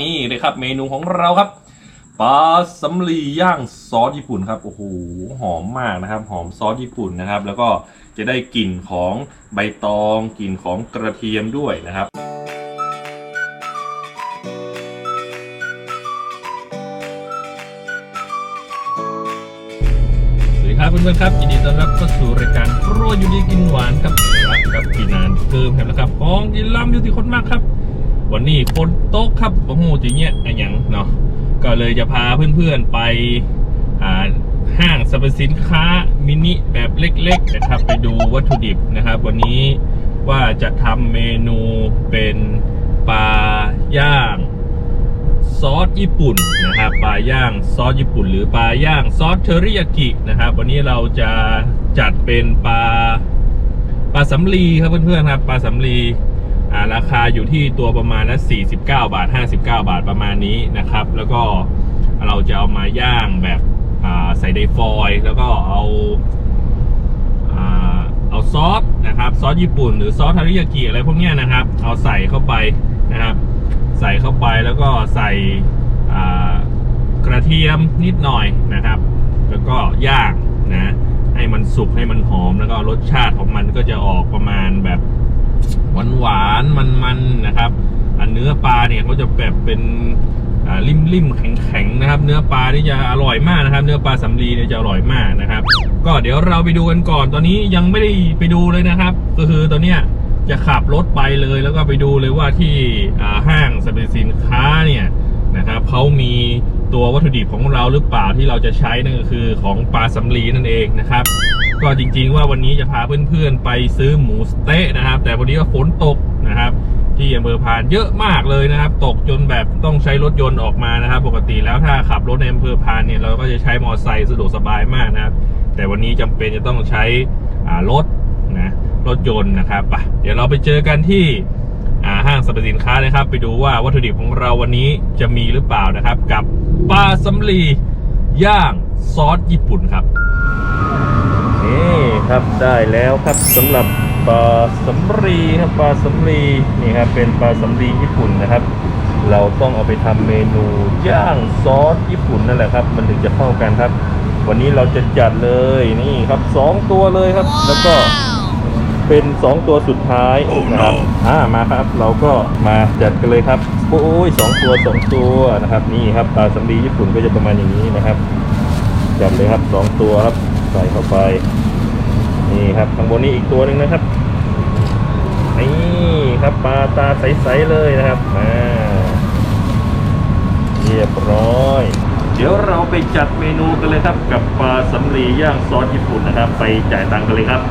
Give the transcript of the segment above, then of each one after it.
นี่เลยครับ เมนูของเราครับปลาสำลีย่างซอสญี่ปุ่นครับโอ้โหหอมมากนะครับ หอมซอสญี่ปุ่นนะครับ แล้วก็จะได้กลิ่นของใบตองกลิ่นของกระเทียมด้วยนะครับสวัสดีครับเพื่อนๆครับยินดีต้อนรับเข้าสู่รายการครัวอยู่ดีกินหวานครับรับกับพี่นานเพิ่มครับนะครับของกินล้ำอยู่ที่คนมากครับ วันนี้ฝนตกครับโอ้โหจีเงี้ยอะไรอย่างเนาะก็เลยจะพาเพื่อนๆไปอ่าห้างสรรพสินค้ามินิแบบเล็ก ๆ นะครับ ไปดูวัตถุดิบนะครับ วันนี้ว่าจะทำเมนูเป็นปลาย่างซอสญี่ปุ่นนะครับปลาย่างซอสญี่ปุ่น หรือปลาย่างซอสเทอริยากินะครับ วันนี้เราจะจัดเป็นปลาปลาสำลีครับเพื่อนๆครับปลาสำลี ราคาอยู่ที่ตัวประมาณละ49 บาท 59 บาทประมาณนี้นะครับ แล้วก็เราจะเอามาย่างแบบใส่ไดฟอยแล้วก็เอาเอาซอสนะครับซอสญี่ปุ่นหรือซอสทอริยากิอะไรพวกนี้นะครับ เอาใส่เข้าไปนะครับ ใส่เข้าไปแล้วก็ใส่กระเทียมนิดหน่อยนะครับ แล้วก็ย่างนะให้มันสุกให้มันหอมแล้วก็รสชาติของมันก็จะออกประมาณแบบ หวานหวานมันมันนะครับ อันเนื้อปลาเนี่ยเขาจะแบบเป็นอ่าริ่มริมแข็งแข็งนะครับ เนื้อปลาที่จะอร่อยมากนะครับ เนื้อปลาสำลีเนี่ยจะอร่อยมากนะครับ ก็เดี๋ยวเราไปดูกันก่อน ตอนนี้ยังไม่ได้ไปดูเลยนะครับ ก็คือตอนเนี้ยจะขับรถไปเลยแล้วก็ไปดูเลยว่าที่อ่าห้างสรรพสินค้าเนี่ยนะครับเขามี ตัววัตถุดิบของเราหรือเปล่าที่เราจะใช้นั่นก็คือของปลาสำลีนั่นเองนะครับ ก็จริง ๆ ว่าวันนี้จะพาเพื่อนๆไปซื้อหมูสเต๊ะนะครับ แต่วันนี้ก็ฝนตกนะครับ ที่อำเภอพานเยอะมากเลยนะครับ ตกจนแบบต้องใช้รถยนต์ออกมานะครับ ปกติแล้วถ้าขับรถในอำเภอพานเนี่ยเราก็จะใช้มอเตอร์ไซค์สะดวกสบายมากนะครับ แต่วันนี้จำเป็นจะต้องใช้รถนะรถยนต์นะครับไปเดี๋ยวเราไปเจอกันที่ ห้างสรรพสินค้านะครับ ไปดูว่าวัตถุดิบของเราวันนี้จะมีหรือเปล่านะครับ กับปลาสำลีย่างซอสญี่ปุ่นครับนี่ครับได้แล้วครับสำหรับปลาสำลีครับปลาสำลีนี่ครับเป็นปลาสำลีญี่ปุ่นนะครับ เราต้องเอาไปทำเมนูย่างซอสญี่ปุ่นนั่นแหละครับ มันถึงจะเข้ากันครับ วันนี้เราจะจัดเลยนี่ครับสองตัวเลยครับ แล้วก็ เป็นสองตัวสุดท้ายนะครับอ่ามาครับเราก็มาจัดกันเลยครับโอ้ยสองตัวสองตัวนะครับนี่ครับปลาสำลีญี่ปุ่นก็จะประมาณอย่างนี้นะครับจัดเลยครับสองตัวครับใส่เข้าไปนี่ครับข้างบนนี้อีกตัวหนึ่งนะครับนี่ครับปลาตาใสๆเลยนะครับอ่าเรียบร้อยเดี๋ยวเราไปจัดเมนูกันเลยครับกับปลาสำลีย่างซอสญี่ปุ่นนะครับ ไปจ่ายตังค์กันเลยครับ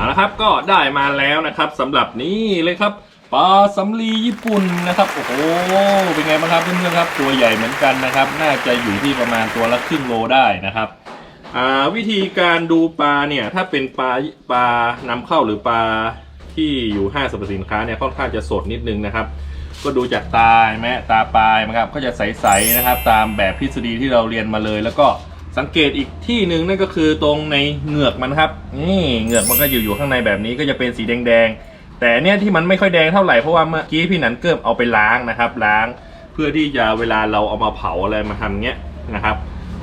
เอาละครับก็ได้มาแล้วนะครับสำหรับนี่เลยครับปลาสำลีญี่ปุ่นนะครับโอ้โหเป็นไงบ้างครับเพื่อนๆครับ ตัวใหญ่เหมือนกันนะครับ น่าจะอยู่ที่ประมาณตัวละครึ่งโลได้นะครับวิธีการดูปลาเนี่ยถ้าเป็นปลาปลานำเข้าหรือปลาที่อยู่ห้างสรรพสินค้าเนี่ยค่อนข้างจะสดนิดนึงนะครับ ก็ดูจากตาเห็นไหมตาปลายนะครับก็จะใสๆนะครับ ตามแบบทฤษฎีที่เราเรียนมาเลย แล้วก็ สังเกตอีกที่หนึ่งนั่นก็คือตรงในเหงือกมันครับนี่เหงือกมันก็อยู่อยู่ข้างในแบบนี้ก็จะเป็นสีแดงๆแต่เนี่ยที่มันไม่ค่อยแดงเท่าไหร่เพราะว่าเมื่อกี้พี่หนันเกิมเอาไปล้างนะครับ ล้าง เพื่อที่จะเวลาเราเอามาเผาอะไรมาทำเงี้ยนะครับ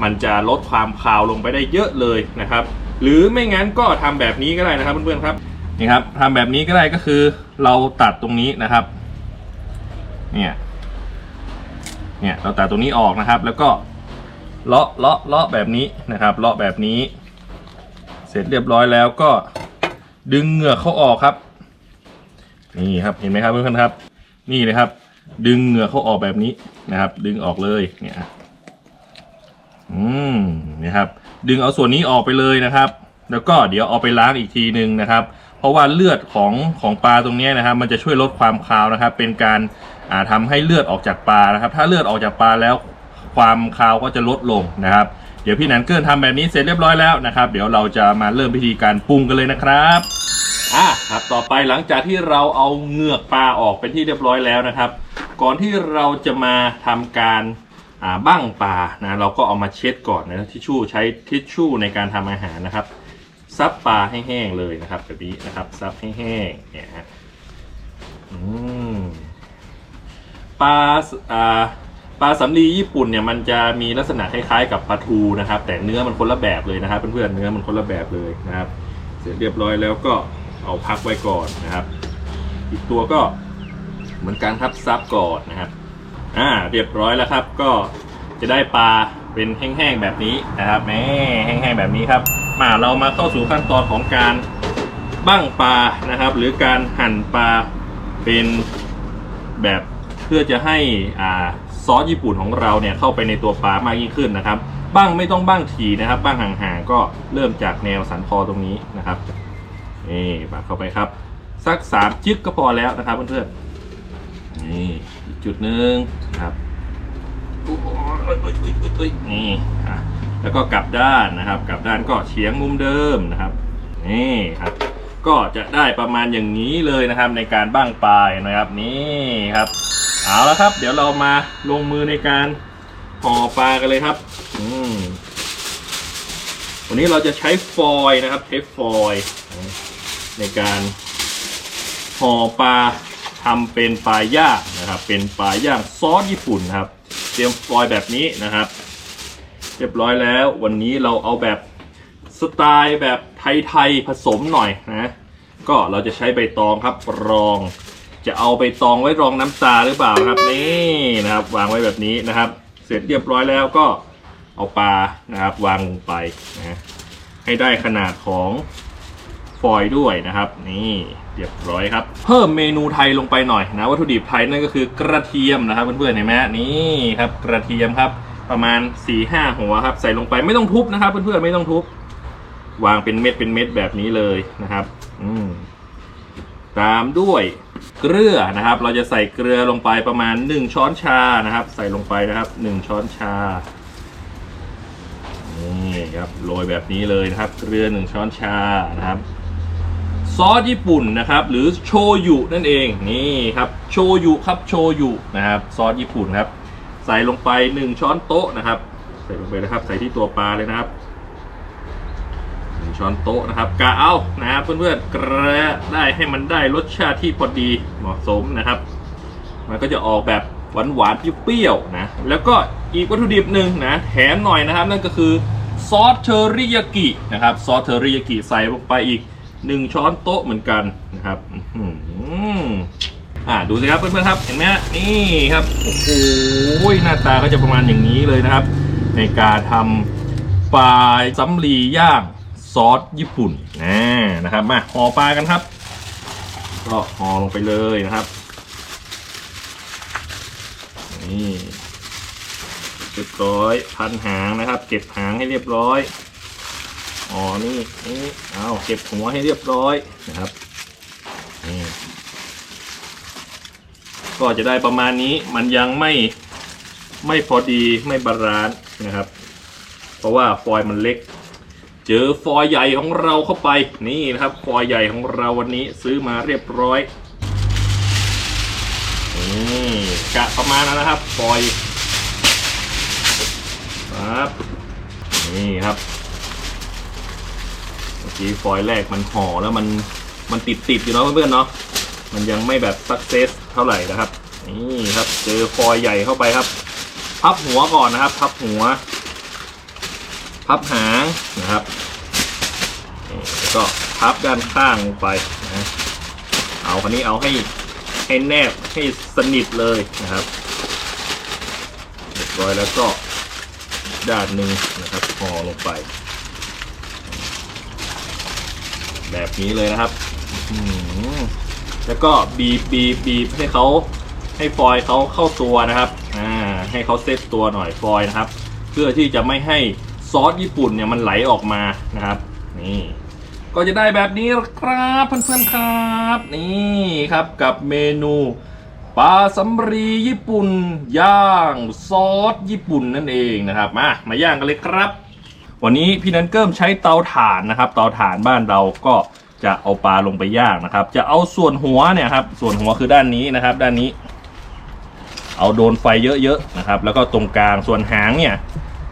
มันจะลดความคาวลงไปได้เยอะเลยนะครับ หรือไม่งั้นก็ทำแบบนี้ก็ได้นะครับเพื่อนๆครับนี่ครับทำแบบนี้ก็ได้ก็คือเราตัดตรงนี้นะครับ เนี่ยเนี่ยเราตัดตรงนี้ออกนะครับ แล้วก็ เลาะเลาะเลาะแบบนี้นะครับ เลาะแบบนี้ เสร็จเรียบร้อยแล้วก็ดึงเหงือกเขาออกครับ นี่ครับเห็นไหมครับเพื่อนๆครับ นี่เลยครับ ดึงเหงือกเขาออกแบบนี้นะครับ ดึงออกเลยเนี่ยอืมนะครับ ดึงเอาส่วนนี้ออกไปเลยนะครับ แล้วก็เดี๋ยวเอาไปล้างอีกทีหนึ่งนะครับ เพราะว่าเลือดของของปลาตรงนี้นะครับ มันจะช่วยลดความคาวนะครับ เป็นการอ่าทำให้เลือดออกจากปลานะครับ ถ้าเลือดออกจากปลาแล้ว ความคาวก็จะลดลงนะครับ เดี๋ยวพี่นันเกินทำแบบนี้เสร็จเรียบร้อยแล้วนะครับ เดี๋ยวเราจะมาเริ่มพิธีการปรุงกันเลยนะครับอะครับต่อไปหลังจากที่เราเอาเหงือกปลาออกเป็นที่เรียบร้อยแล้วนะครับ ก่อนที่เราจะมาทำการอ่าบ้างปลานะเราก็เอามาเช็ดก่อนนะทิชชู่ใช้ทิชชู่ในการทำอาหารนะครับ ซับปลาให้แห้งเลยนะครับแบบนี้นะครับซับให้แห้งเนี่ยฮะอืมปลาอ่า ปลาสำลีญี่ปุ่นเนี่ยมันจะมีลักษณะคล้ายๆกับปลาทูนะครับ แต่เนื้อมันคนละแบบเลยนะครับเพื่อนๆเนื้อมันคนละแบบเลยนะครับ เสร็จเรียบร้อยแล้วก็เอาพักไว้ก่อนนะครับ อีกตัวก็เหมือนกันครับซับก่อนนะครับอ่าเรียบร้อยแล้วครับ ก็จะได้ปลาเป็นแห้งๆแบบนี้นะครับแหม่แห้งๆแบบนี้ครับมาเรามาเข้าสู่ขั้นตอนของการบั้งปลานะครับ หรือการหั่นปลาเป็นแบบเพื่อจะให้อ่า ซอสญี่ปุ่นของเราเนี่ยเข้าไปในตัวปลามากยิ่งขึ้นนะครับ บ้างไม่ต้องบ้างทีนะครับ บ้างห่างๆก็เริ่มจากแนวสันคอตรงนี้นะครับนี่ปักเข้าไปครับ สักสามจึ๊กก็พอแล้วนะครับเพื่อนๆนี่จุดหนึ่งครับนี่แล้วก็กลับด้านนะครับ กลับด้านก็เฉียงมุมเดิมนะครับนี่ครับ ก็จะได้ประมาณอย่างนี้เลยนะครับในการบ้างปลายนะครับนี่ครับเอาละครับ เดี๋ยวเรามาลงมือในการห่อปลากันเลยครับ อืมวันนี้เราจะใช้ฟอยล์นะครับใช้ฟอยล์ในการห่อปลาทำเป็นปลาย่างนะครับ เป็นปลาย่างซอสญี่ปุ่นครับ เตรียมฟอยล์แบบนี้นะครับ เรียบร้อยแล้ว วันนี้เราเอาแบบสไตล์แบบ ไทยๆผสมหน่อยนะก็เราจะใช้ใบตองครับรอง จะเอาใบตองไว้รองน้ำตาหรือเปล่าครับนี่นะครับ วางไว้แบบนี้นะครับ เสร็จเรียบร้อยแล้วก็เอาปลานะครับ วางลงไปนะให้ได้ขนาดของฟอยล์ด้วยนะครับ นี่เรียบร้อยครับ เพิ่มเมนูไทยลงไปหน่อยนะวัตถุดิบไทยนั่นก็คือกระเทียมนะครับเพื่อนๆเห็นไหมนี่ครับ กระเทียมครับ ประมาณ4ี่ห้าหัวครับ ใส่ลงไปไม่ต้องทุบนะครับ เพื่อนๆไม่ต้องทุบ วางเป็นเม็ดเป็นเม็ดแบบนี้เลยนะครับ อืมตามด้วยเกลือนะครับ เราจะใส่เกลือลงไปประมาณ 1 ช้อนชานะครับ ใส่ลงไปนะครับ 1 ช้อนชานี่ครับโรยแบบนี้เลยนะครับ เกลือ 1 ช้อนชานะครับ ซอสญี่ปุ่นนะครับ หรือโชยุนั่นเองนี่ครับโชยุครับโชยุนะครับ ซอสญี่ปุ่นครับ ใส่ลงไป 1 ช้อนโต๊ะนะครับ ใส่ลงไปนะครับ ใส่ที่ตัวปลาเลยนะครับ ช้อนโต๊ะนะครับกะเอานะครับเพื่อนๆกระได้ให้มันได้รสชาติที่พอดีเหมาะสมนะครับ มันก็จะออกแบบหวานๆเปรี้ยวๆนะแล้วก็อีกวัตถุดิบหนึ่งนะแถมหน่อยนะครับ นั่นก็คือซอสเทอริยากินะครับซอสเทอริยากิใส่ลงไปอีก1ช้อนโต๊ะเหมือนกันนะครับอื้มอ่าดูสิครับเพื่อนๆครับเห็นไหมฮะนี่ครับโอ้โหหน้าตาก็จะประมาณอย่างนี้เลยนะครับ ในการทำปลาสำลีย่าง ซอสญี่ปุ่นนะนะครับมาห่อปลากันครับ ก็ห่อลงไปเลยนะครับนี่เรียบร้อยพันหางนะครับ เก็บหางให้เรียบร้อยอ๋อนี่นี่เอาเก็บหัวให้เรียบร้อยนะครับนี่ก็จะได้ประมาณนี้มันยังไม่ไม่พอดีไม่บาลานซ์นะครับ เพราะว่าฟอยล์มันเล็ก เจอฟอยใหญ่ของเราเข้าไปนี่นะครับ ฟอยใหญ่ของเราวันนี้ซื้อมาเรียบร้อยนี่กะประมาณนั้นนะครับ ฟอยครับนี่ครับเมื่อกี้ฟอยแรกมันห่อแล้วมันมันติดติดอยู่เนาะเพื่อนๆเนาะมันยังไม่แบบสักเซสเท่าไหร่นะครับนี่ครับเจอฟอยใหญ่เข้าไปครับ พับหัวก่อนนะครับ พับหัว พับหางนะครับ แล้วก็พับด้านข้างลงไปนะเอาคันนี้เอาให้ให้แนบให้สนิทเลยนะครับเรียบร้อยแล้วก็ด้านหนึ่งนะครับห่อลงไป แบบนี้เลยนะครับแล้วก็บีบบีบบีบให้เขาให้ฟอยเขาเข้าตัวนะครับอ่าให้เขาเซตตัวหน่อยฟอยนะครับ เพื่อที่จะไม่ให้ซอสญี่ปุ่นเนี่ยมันไหลออกมานะครับ นี่ ก็จะได้แบบนี้ครับเพื่อนๆครับนี่ครับกับเมนูปลาสำรีญี่ปุ่น ย่างซอสญี่ปุ่นนั่นเองนะครับมามาย่างกันเลยครับ วันนี้พี่นันเกิมใช้เตาถ่านนะครับ เตาถ่านบ้านเราก็จะเอาปลาลงไปย่างนะครับ จะเอาส่วนหัวเนี่ยครับส่วนหัวคือด้านนี้นะครับ ด้านนี้ เอาโดนไฟเยอะๆนะครับ แล้วก็ตรงกลางส่วนหางเนี่ย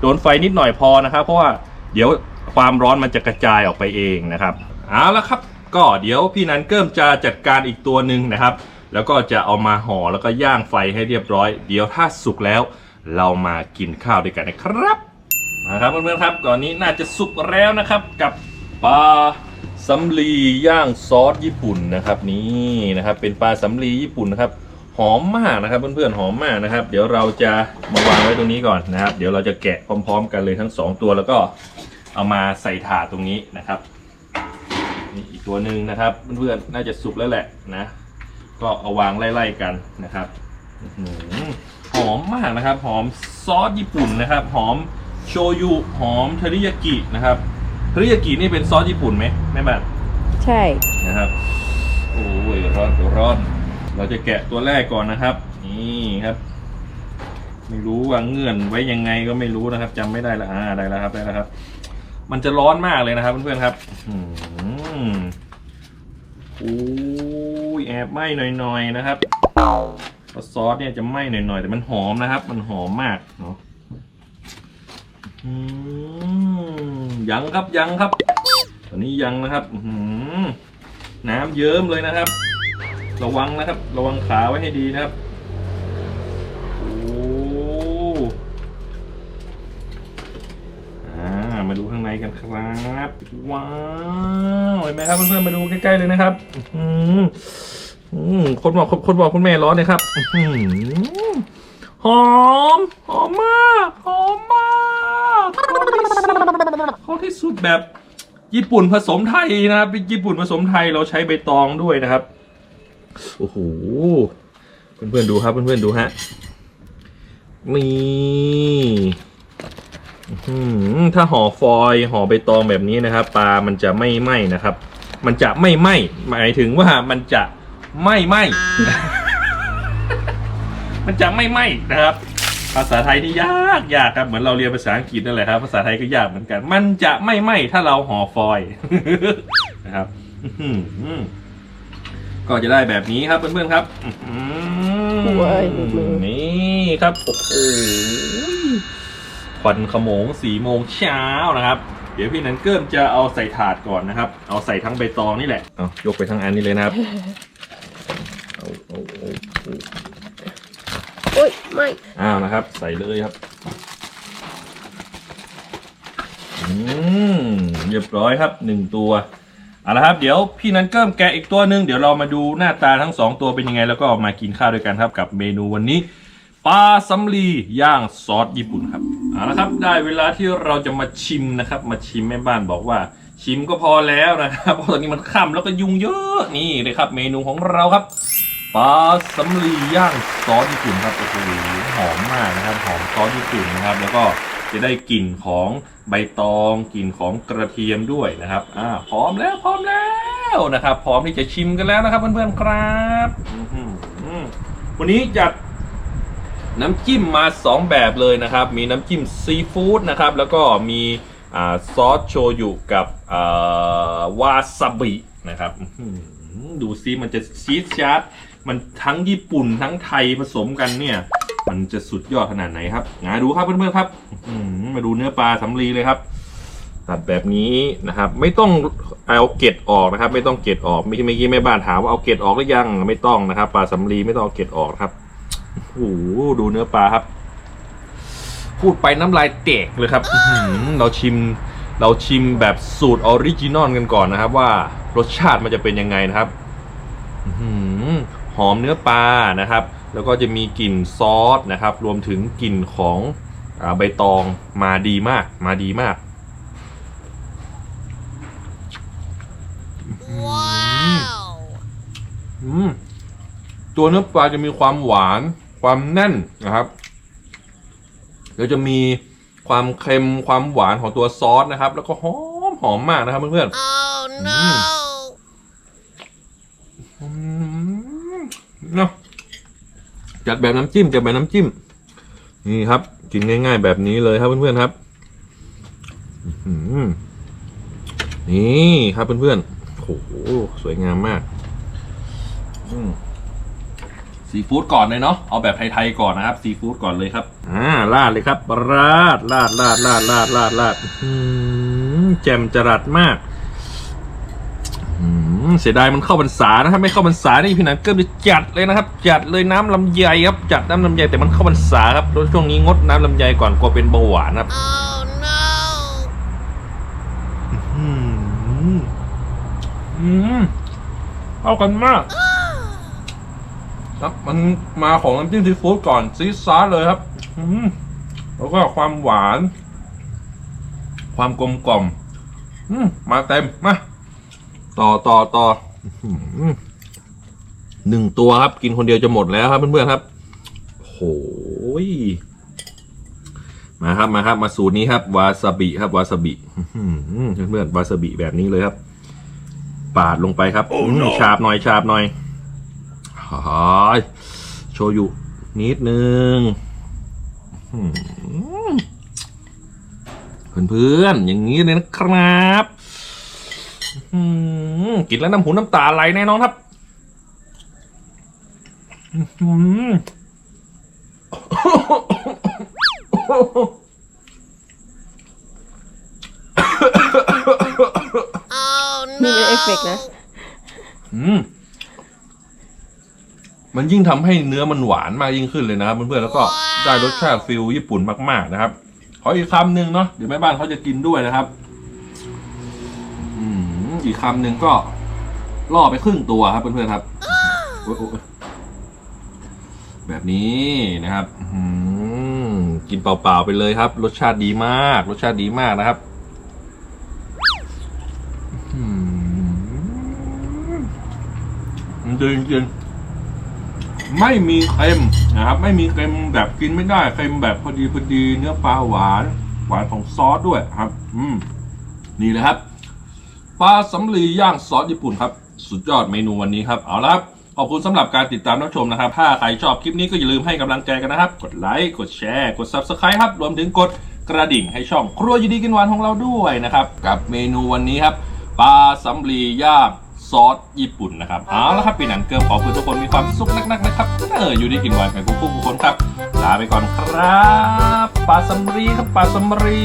โดนไฟนิดหน่อยพอนะครับ เพราะว่าเดี๋ยว ความร้อนมันจะกระจายออกไปเองนะครับเอาละครับก็เดี๋ยวพี่นันเกิมจะจัดการอีกตัวหนึ่งนะครับ แล้วก็จะเอามาห่อแล้วก็ย่างไฟให้เรียบร้อย เดี๋ยวถ้าสุกแล้ว เรามากินข้าวด้วยกันนะครับมาครับเพื่อนๆครับตอนนี้น่าจะสุกแล้วนะครับกับปลาสำลีย่างซอสญี่ปุ่นนะครับนี่นะครับเป็นปลาสำลีญี่ปุ่นนะครับหอมมากนะครับเพื่อนๆหอมมากนะครับ เดี๋ยวเราจะมาวางไว้ตรงนี้ก่อนนะครับ เดี๋ยวเราจะแกะพร้อม ๆ กันเลยทั้งสองตัวแล้วก็ เอามาใส่ถาดตรงนี้นะครับนี่อีกตัวหนึ่งนะครับเพื่อนๆน่าจะสุกแล้วแหละนะ ก็เอาวางไล่ๆกันนะครับอื้อหือหอมมากนะครับ หอมซอสญี่ปุ่นนะครับ หอมโชยุหอมเทริยากินะครับเทริยากินี่เป็นซอสญี่ปุ่นไหมแม่บ้านใช่นะครับโอ้ยร้อนร้อนเราจะแกะตัวแรกก่อนนะครับ นี่ครับไม่รู้ว่าเงื่อนไว้ยังไงก็ไม่รู้นะครับจำไม่ได้ละอ่าได้แล้วครับได้แล้วครับ มันจะร้อนมากเลยนะครับเพื่อนๆครับอื้อหือโอ้ยแอบไหม้หน่อยๆนะครับเพราะซอสเนี่ยจะไหม้หน่อยๆ แต่มันหอมนะครับ มันหอมมากเนาะอืมยังครับยังครับ ตอนนี้ยังนะครับอื้อหือน้ำเยิ้มเลยนะครับ ระวังนะครับ ระวังขาไว้ให้ดีนะครับ โอ้อ่ามาดูข้างใน กันครับว้าวเห็นไหมครับเพื่อนๆมาดูใกล้ๆเลยนะครับอืมอืมคนบอกคนบอกคุณแม่ร้อนเลยครับหอมหอมมากหอมมากเขาที่สุดแบบญี่ปุ่นผสมไทยนะครับเป็นญี่ปุ่นผสมไทยเราใช้ใบตองด้วยนะครับโอ้โหเพื่อนๆดูครับเพื่อนๆดูฮะนี่ ถ้าห่อฟอยล์ห่อใบตองแบบนี้นะครับปลามันจะไม่ไหม้นะครับ มันจะไม่ไหม้หมายถึงว่ามันจะไม่ไหม้มันจะไม่ไหม้นะครับ ภาษาไทยนี่ยากยากครับเหมือนเราเรียนภาษาอังกฤษนั่นแหละครับ ภาษาไทยก็ยากเหมือนกัน มันจะไม่ไหม้ถ้าเราห่อฟอยล์นะครับอื้อหือก็จะได้แบบนี้ครับเพื่อนๆครับอื้อหือโอ้ยหลุดมือนี่ครับโอ้โห ควันขโมงสี่โมงเช้านะครับ เดี๋ยวพี่นันเกิมจะเอาใส่ถาดก่อนนะครับ เอาใส่ทั้งใบตองนี่แหละ เอายกไปทั้งอันนี้เลยนะครับเอาเอาเอาเอาโอ้ยไม่อ้าวนะครับ ใส่เลยครับ อืมเรียบร้อยครับหนึ่งตัวเอาละครับเดี๋ยวพี่นันเกิมแกะอีกตัวหนึ่งเดี๋ยวเรามาดูหน้าตาทั้งสองตัวเป็นยังไง แล้วก็มากินข้าวด้วยกันครับกับเมนูวันนี้ ปลาสำลีย่างซอสญี่ปุ่นครับเอาละครับ ได้เวลาที่เราจะมาชิมนะครับ มาชิมแม่บ้านบอกว่า ชิมก็พอแล้วนะครับเพราะตอนนี้มันค่ำแล้วก็ยุงเยอะนี่เลยครับ เมนูของเราครับปลาสำลีย่างซอสญี่ปุ่นครับโอ้โหหอมมากนะครับหอมซอสญี่ปุ่นนะครับ แล้วก็จะได้กลิ่นของใบตองกลิ่นของกระเทียมด้วยนะครับอ่าพร้อมแล้วพร้อมแล้วนะครับ พร้อมที่จะชิมกันแล้วนะครับเพื่อนๆครับ วันนี้จัด น้ำจิ้มมาสองแบบเลยนะครับ มีน้ำจิ้มซีฟู้ดนะครับ แล้วก็มีอซอสโชยุกับวาซาบินะครับดูซิมันจะชีสชาร์ดมันทั้งญี่ปุ่นทั้งไทยผสมกันเนี่ย มันจะสุดยอดขนาดไหนครับงาดูครับเพื่อนๆครับมาดูเนื้อปลาสำลีเลยครับ ตัดแบบนี้นะครับ ไม่ต้องเอาเกล็ดออกนะครับ ไม่ต้องเกล็ดออกเมื่อกี้แม่บ้านถามว่าเอาเกล็ดออกหรือยังไม่ต้องนะครับ ปลาสำลีไม่ต้องเอาเกล็ดออกครับ โอ้โหดูเนื้อปลาครับ พูดไปน้ำลายแตกเลยครับอื้อหือเราชิมเราชิมแบบสูตรออริจินอลกันก่อนนะครับ ว่ารสชาติมันจะเป็นยังไงนะครับอื้อหือหอมเนื้อปลานะครับ แล้วก็จะมีกลิ่นซอสนะครับ รวมถึงกลิ่นของอาใบตองมาดีมาก มาดีมากอืมตัวเนื้อปลาจะมีความหวาน ความแน่นนะครับแล้วจะมีความเค็มความหวานของตัวซอสนะครับ แล้วก็หอมหอมมากนะครับเพื่อน Oh no! ๆอืมเนาะจัดแบบน้ำจิ้มจัดแบบน้ำจิ้ม นี่ครับ กินง่ายๆแบบนี้เลยครับเพื่อนๆครับอื้อหือนี่ครับเพื่อนๆโอ้โหสวยงามมาก อืม ซีฟู้ดก่อนเลยเนาะเอาแบบไทยๆก่อนนะครับซีฟู้ดก่อนเลยครับอ่าราดเลยครับราดราดราดราดราดราดราดอืมแจ่มจรัสมากอืมมเสียดายมันเข้าพรรษานะครับไม่เข้าพรรษานี่พี่หนันเกิมจะจัดเลยนะครับ จัดเลยน้ำลำไยครับ จัดน้ำลำไยแต่มันเข้าพรรษาครับแล้วช่วงนี้งดน้ำลำไยก่อนกลัวเป็นเบาหวานครับอืมอืมเข้ากันมาก ครับ มันมาของน้ำจิ้มซีฟู้ดก่อนซีดซาร์เลยครับ อืมแล้วก็ความหวาน ความกลมกล่อม อืมมาเต็มมาต่อต่อต่ออื้อหือหนึ่งตัวครับ กินคนเดียวจะหมดแล้วครับ เพื่อนๆครับโหยมาครับมาครับมาสูตรนี้ครับ วาซาบิครับ วาซาบิอื้อหือเพื่อนๆวาซาบิแบบนี้เลยครับ ปาดลงไปครับอืมฉาบหน่อยฉาบหน่อยหาย โชยุนิดนึงอื้อหือเพื่อนๆอย่างนี้เลยนะครับกินแล้วน้ำหูน้ำตาไหลแน่นอนครับอืมีเอฟเฟกต์นะ อืม มันยิ่งทำให้เนื้อมันหวานมากยิ่งขึ้นเลยนะครับเพื่อนๆแล้วก็ได้รสชาติฟิลญี่ปุ่นมากๆนะครับ ขออีกคำหนึ่งเนาะเดี๋ยวแม่บ้านเขาจะกินด้วยนะครับอืมอีกคำหนึ่งก็ล่อไปครึ่งตัวครับเพื่อนๆครับโอ๊ยโอ๊ยแบบนี้นะครับอืมกินเปล่าๆไปเลยครับ รสชาติดีมาก รสชาติดีมากนะครับอืมจริงจริงๆ ไม่มีเค็มนะครับ ไม่มีเค็มแบบกินไม่ได้เค็มแบบพอดีพอดีเนื้อปลาหวาน หวานของซอสด้วยครับ อืมนี่เลยครับปลาสำลีย่างซอสญี่ปุ่นครับ สุดยอดเมนูวันนี้ครับเอาละครับขอบคุณสำหรับการติดตามรับชมนะครับ ถ้าใครชอบคลิปนี้ก็อย่าลืมให้กำลังใจกันนะครับ กดไลค์กดแชร์กด Subscribe ครับรวมถึงกดกระดิ่งให้ช่องครัวยินดีกินหวานของเราด้วยนะครับ กับเมนูวันนี้ครับปลาสำลีย่าง ซอสญี่ปุ่นนะครับเอาละครับปีนันเกิร์ขอบคุณทุกคนมีความสุขนักๆนะครับเอออยู่ดีกินหวานกันทุกผู้ทุกคนครับลาไปก่อนครับปลาสำลีครับปลาสำลี